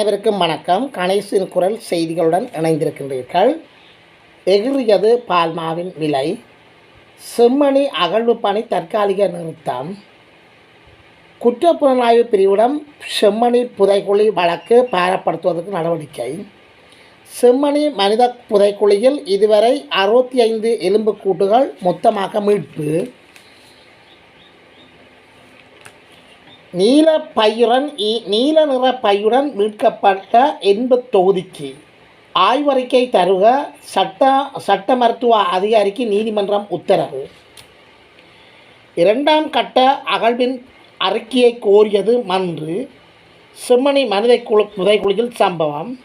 அனைவருக்கும் வணக்கம். கணேசின் குரல் செய்திகளுடன் இணைந்திருக்கின்றீர்கள். எகிறியது பால்மாவின் விலை. செம்மணி அகழ்வு பணி தற்காலிக நிறுத்தம் குற்றப்புலனாய்வு பிரிவிடம் செம்மணி புதைக்குழி வழக்கு பாரப்படுத்துவதற்கு நடவடிக்கை. செம்மணி மனித புதைக்குழியில் இதுவரை அறுபத்தி ஐந்து எலும்புக்கூட்டுகள் மொத்தமாக மீட்பு. நீல பையுடன் இ- நீல நிற பையுடன் மீட்கப்பட்ட என்பது தொகுதிக்கு ஆய்வறிக்கை தருக சட்ட சட்ட மருத்துவ அதிகாரிக்கு நீதிமன்றம் உத்தரவு. இரண்டாம் கட்ட அகழ்வின் அறிக்கையை கோரியது மன்று சிம்மணி மனித குழு புதைக்குழியில் சம்பவம்.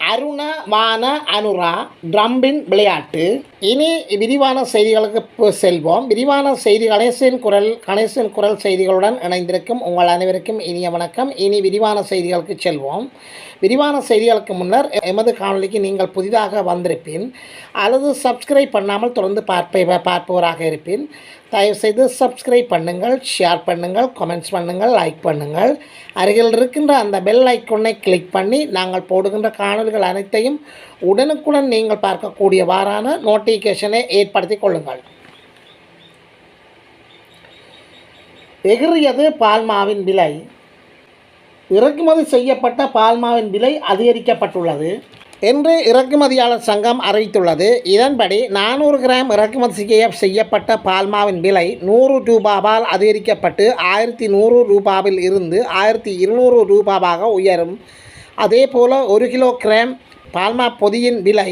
அருணவான அனுரா ட்ரம்பின் விளையாட்டு. இனி விரிவான செய்திகளுக்கு செல்வோம். விரிவான செய்தி கணேசன் குரல் கணேசன் குரல் செய்திகளுடன் இணைந்திருக்கும் உங்கள் அனைவருக்கும் இனிய வணக்கம். இனி விரிவான செய்திகளுக்கு செல்வோம். விரிவான செய்திகளுக்கு முன்னர் எமது காணொலிக்கு நீங்கள் புதிதாக வந்திருப்பின். அல்லது சப்ஸ்கிரைப் பண்ணாமல் தொடர்ந்து பார்ப்ப பார்ப்பவராக இருப்பின். தயவுசெய்து சப்ஸ்கிரைப் பண்ணுங்கள் ஷேர் பண்ணுங்கள் கமெண்ட்ஸ் பண்ணுங்கள் லைக் பண்ணுங்கள். அருகில் இருக்கின்ற அந்த பெல் ஐக்கொன்னை கிளிக் பண்ணி நாங்கள் போடுகின்ற காணொலிகள் அனைத்தையும் உடனுக்குடன் நீங்கள் பார்க்கக்கூடியவாறான நோட்டிஃபிகேஷனை ஏற்படுத்தி கொள்ளுங்கள் எகிறியது பால்மாவின் விலை. இறக்குமதி செய்யப்பட்ட பால்மாவின் விலை அதிகரிக்கப்பட்டுள்ளது என்று இறக்குமதியாளர் சங்கம் அறிவித்துள்ளது. இதன்படி நானூறு கிராம் இறக்குமதி செய்ய செய்யப்பட்ட பால்மாவின் விலை நூறு ரூபாவால் அதிகரிக்கப்பட்டு ஆயிரத்தி நூறு ரூபாவில் இருந்து ஆயிரத்தி இருநூறு ரூபாவாக உயரும். அதேபோல ஒரு கிலோ கிராம் பால்மா பொதியின் விலை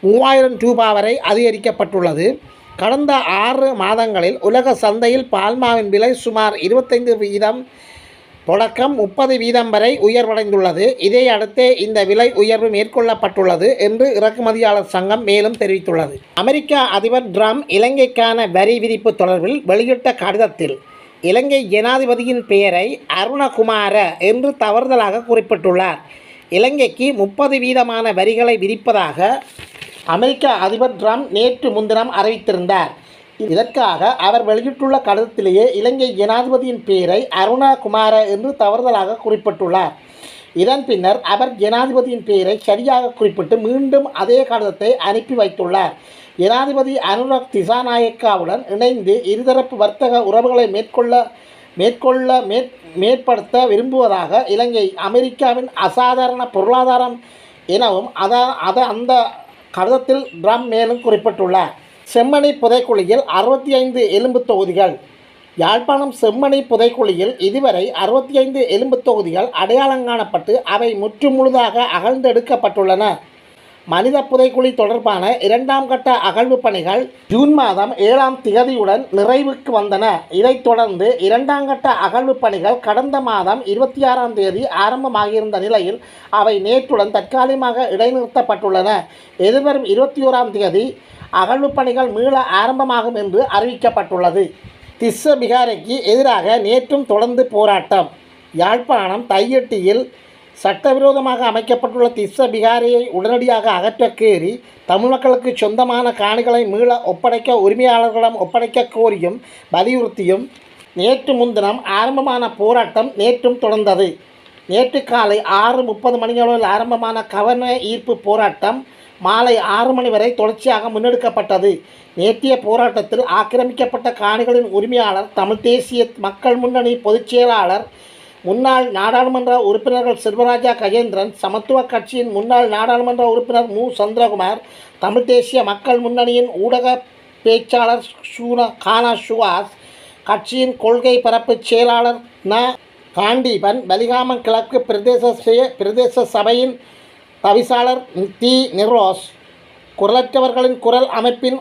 மூவாயிரம் ரூபாய் வரை அதிகரிக்கப்பட்டுள்ளது. கடந்த ஆறு மாதங்களில் உலக சந்தையில் பால்மாவின் விலை சுமார் இருபத்தைந்து வீதம் தொடக்கம் முப்பது வீதம் வரை உயர்வடைந்துள்ளது. இதையடுத்தே இந்த விலை உயர்வு மேற்கொள்ளப்பட்டுள்ளது என்று இறக்குமதியாளர் சங்கம் மேலும் தெரிவித்துள்ளது. அமெரிக்க அதிபர் ட்ரம்ப் இலங்கைக்கான வரி விதிப்பு தொடர்பில் வெளியிட்ட கடிதத்தில் இலங்கை ஜனாதிபதியின் பெயரை அருணகுமார என்று தவறுதலாக குறிப்பிட்டுள்ளார். இலங்கைக்கு முப்பது வீதமான வரிகளை விதிப்பதாக அமெரிக்க அதிபர் ட்ரம்ப் நேற்று முன்தினம் அறிவித்திருந்தார். இதற்காக அவர் வெளியிட்டுள்ள கடிதத்திலேயே இலங்கை ஜனாதிபதியின் பெயரை அருணகுமார என்று தவறுதலாக குறிப்பிட்டுள்ளார். இதன் பின்னர் அவர் ஜனாதிபதியின் பெயரை சரியாக குறிப்பிட்டு மீண்டும் அதே கடிதத்தை அனுப்பி வைத்துள்ளார். ஜனாதிபதி அனுராக் திசாநாயக்காவுடன் இணைந்து இருதரப்பு வர்த்தக உறவுகளை மேற்கொள்ள மேற்கொள்ள மேற் மேற்படுத்த விரும்புவதாக இலங்கை அமெரிக்காவின் அசாதாரண பொருளாதாரம் எனவும் அத அந்த கடிதத்தில் ட்ரம் மேலும் குறிப்பிட்டுள்ளார். செம்மணி புதைக்குழியில் அறுபத்தி ஐந்து எலும்பு தொகுதிகள். யாழ்ப்பாணம் செம்மணி புதைக்குழியில் இதுவரை அறுபத்தி ஐந்து எலும்பு தொகுதிகள் அடையாளம் காணப்பட்டு அவை முற்று முழுதாக அகழ்ந்தெடுக்கப்பட்டுள்ளன. மனித புதைக்குழி தொடர்பான இரண்டாம் கட்ட அகழ்வு பணிகள் ஜூன் மாதம் ஏழாம் திகதியுடன் நிறைவுக்கு வந்தன. இதைத் தொடர்ந்து இரண்டாம் கட்ட அகழ்வு பணிகள் கடந்த மாதம் இருபத்தி ஆறாம் தேதி ஆரம்பமாகியிருந்த நிலையில் அவை நேற்றுடன் தற்காலிகமாக இடைநிறுத்தப்பட்டுள்ளன. எதிர்வரும் இருபத்தி ஓராம் தேதி அகழ்வு பணிகள் மீள ஆரம்பமாகும் என்று அறிவிக்கப்பட்டுள்ளது. திஸ்ஸ பிகாரிக்கு எதிராக நேற்றும் தொடர்ந்து போராட்டம். யாழ்ப்பாணம் தையெட்டியில் சட்டவிரோதமாக அமைக்கப்பட்டுள்ள திஸ்ஸ பிகாரியை உடனடியாக அகற்றக் கேறி தமிழ் மக்களுக்கு சொந்தமான காணிகளை மீள ஒப்படைக்க உரிமையாளர்களிடம் ஒப்படைக்க கோரியும் வலியுறுத்தியும் நேற்று முன்தினம் ஆரம்பமான போராட்டம் நேற்றும் தொடர்ந்தது. நேற்று காலை ஆறு முப்பது மணியளவில் ஆரம்பமான கவன ஈர்ப்பு போராட்டம் மாலை ஆறு மணி வரை தொடர்ச்சியாக முன்னெடுக்கப்பட்டது. நேற்றைய போராட்டத்தில் ஆக்கிரமிக்கப்பட்ட காணிகளின் உரிமையாளர் தமிழ் தேசிய மக்கள் முன்னணி பொதுச் செயலாளர் முன்னாள் நாடாளுமன்ற உறுப்பினர்கள் செல்வராஜா கஜேந்திரன் சமத்துவ கட்சியின் முன்னாள் நாடாளுமன்ற உறுப்பினர் மு. சந்திரகுமார் தமிழ் தேசிய மக்கள் முன்னணியின் ஊடக பேச்சாளர் சூனா கானா சுவாஸ் கட்சியின் கொள்கை பரப்பு செயலாளர் ந. காண்டீபன் பலிகாமம் கிழக்கு பிரதேச பிரதேச சபையின் தவிசாளர் தி. நிரோஸ் குரலற்றவர்களின் குரல் அமைப்பின்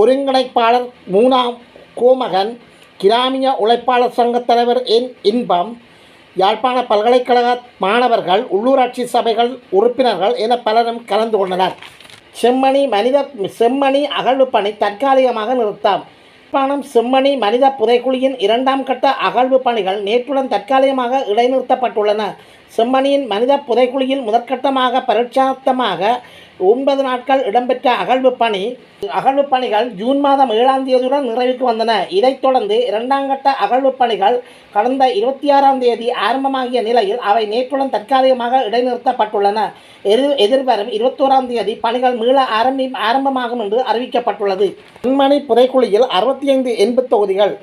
ஒருங்கிணைப்பாளர் மூனாம் கோமகன் கிராமிய உழைப்பாளர் சங்கத் தலைவர் என். இன்பம் யாழ்ப்பாண பல்கலைக்கழக மாணவர்கள் உள்ளூராட்சி சபைகள் உறுப்பினர்கள் என பலரும் கலந்து கொண்டனர். செம்மணி மனித செம்மணி அகழ்வு பணி தற்காலிகமாக நிறுத்தம். யாழ்ப்பாணம் செம்மணி மனித புதைக்குழியின் இரண்டாம் கட்ட அகழ்வு பணிகள் நேற்றுடன் தற்காலிகமாக இடைநிறுத்தப்பட்டுள்ளன. செம்மணியின் மனித புதைக்குழியில் முதற்கட்டமாக பரீட்சார்த்தமாக ஒன்பது நாட்கள் இடம்பெற்ற அகழ்வு பணி அகழ்வு பணிகள் ஜூன் மாதம் ஏழாம் தேதியுடன் நிறைவுக்கு வந்தன. இதைத் தொடர்ந்து இரண்டாம் கட்ட அகழ்வு பணிகள் கடந்த இருபத்தி ஆறாம் தேதி ஆரம்பமாகிய நிலையில் அவை நேற்றுடன் தற்காலிகமாக இடைநிறுத்தப்பட்டுள்ளன. எதிர் எதிர்வரும் இருபத்தோராம் தேதி பணிகள் மீள ஆரம்பி ஆரம்பமாகும் என்று அறிவிக்கப்பட்டுள்ளது. செம்மணி புதைக்குழியில் அறுபத்தி ஐந்து எண்பது தொகுதிகள்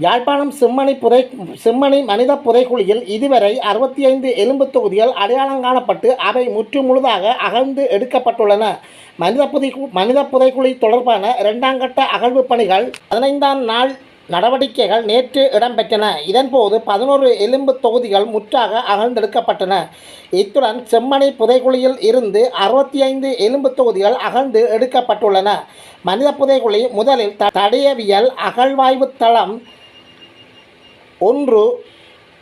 யாழ்ப்பாணம் செம்மணி புதை செம்மணி மனித புதைக்குழியில் இதுவரை அறுபத்தி ஐந்து எலும்பு தொகுதிகள் அடையாளம் காணப்பட்டு அவை முற்று முழுதாக அகழ்ந்து எடுக்கப்பட்டுள்ளன. மனித புதை மனித புதைக்குழி தொடர்பான இரண்டாம் கட்ட அகழ்வு பணிகள் பதினைந்தாம் நாள் நடவடிக்கைகள் நேற்று இடம்பெற்றன. இதன்போது பதினோரு எலும்பு தொகுதிகள் முற்றாக அகழ்ந்தெடுக்கப்பட்டன. இத்துடன் செம்மணி புதைக்குழியில் இருந்து அறுபத்தி ஐந்து எலும்பு தொகுதிகள் அகழ்ந்து எடுக்கப்பட்டுள்ளன. மனித புதைக்குழி முதலில் த- தடயவியல் அகழ்வாய்வு தளம் ஒன்று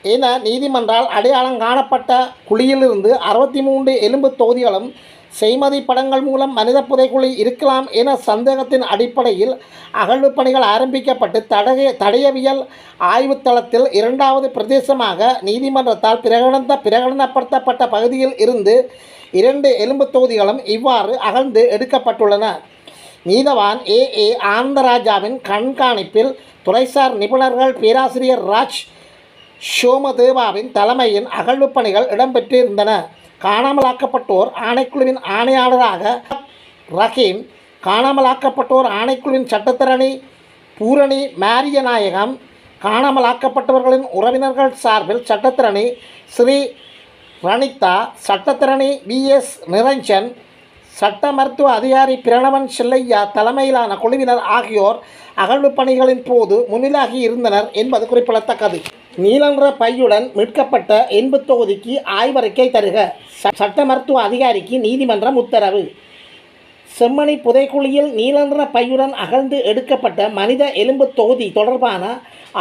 என நீதிமன்றால் அடையாளம் காணப்பட்ட குழியிலிருந்து அறுபத்தி மூன்று எலும்பு தொகுதிகளும் செய்மதி படங்கள் மூலம் மனித புதைக்குழி இருக்கலாம் என சந்தேகத்தின் அடிப்படையில் அகழ்வு பணிகள் ஆரம்பிக்கப்பட்டு தடய தடயவியல் ஆய்வுத்தளத்தில் இரண்டாவது பிரதேசமாக நீதிமன்றத்தால் பிரகடன பிரகடனப்படுத்தப்பட்ட பகுதியில் இருந்து இரண்டு எலும்பு தொகுதிகளும் இவ்வாறு அகழ்ந்து எடுக்கப்பட்டுள்ளன. நீதவான் ஏ ஏ ஆனந்தராஜாவின் கண்காணிப்பில் துறைசார் நிபுணர்கள் பேராசிரியர் ராஜ் சோமதேவாவின் தலைமையின் அகழ்வுப் பணிகள் இடம்பெற்றிருந்தன. காணாமலாக்கப்பட்டோர் ஆணைக்குழுவின் ஆணையாளராக ரஹீம் காணாமலாக்கப்பட்டோர் ஆணைக்குழுவின் சட்டத்திரணி பூரணி மாரியநாயகம் காணாமலாக்கப்பட்டவர்களின் உறவினர்கள் சார்பில் சட்டத்திரணி ஸ்ரீ ரணிதா சட்டத்திரணி வி எஸ் நிரஞ்சன் சட்ட மருத்துவ அதிகாரி பிரணவன் செல்லையா தலைமையிலான குழுவினர் ஆகியோர் அகழ்வு பணிகளின் போது முன்னிலாகி இருந்தனர் என்பது குறிப்பிடத்தக்கது. நீலன்ற பையுடன் மீட்கப்பட்ட எண்பு தொகுதிக்கு ஆய்வறிக்கை தருக. சட்ட மருத்துவ அதிகாரிக்கு நீதிமன்றம் உத்தரவு. செம்மணி புதைக்குழியில் நீலன்ற பையுடன் அகழ்ந்து எடுக்கப்பட்ட மனித எலும்பு தொகுதி தொடர்பான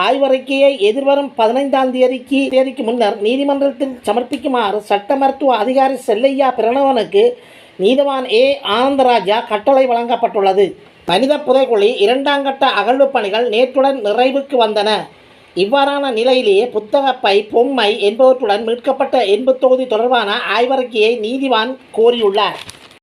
ஆய்வறிக்கையை எதிர்வரும் பதினைந்தாம் தேதிக்கு தேதிக்கு முன்னர் நீதிமன்றத்தில் சமர்ப்பிக்குமாறு சட்ட மருத்துவ அதிகாரி செல்லையா பிரணவனுக்கு நீதவான் ஏ ஆனந்தராஜா கட்டளை வழங்கப்பட்டுள்ளது. மனித புதைக்குழி இரண்டாம் கட்ட அகழ்வு பணிகள் நேற்றுடன் நிறைவுக்கு வந்தன. இவ்வாறான நிலையிலேயே புத்தகப்பை பொம்மை என்பவற்றுடன் மீட்கப்பட்ட எண்பு தொகுதி தொடர்பான ஆய்வறிக்கையை நீதிவான் கோரியுள்ளார்.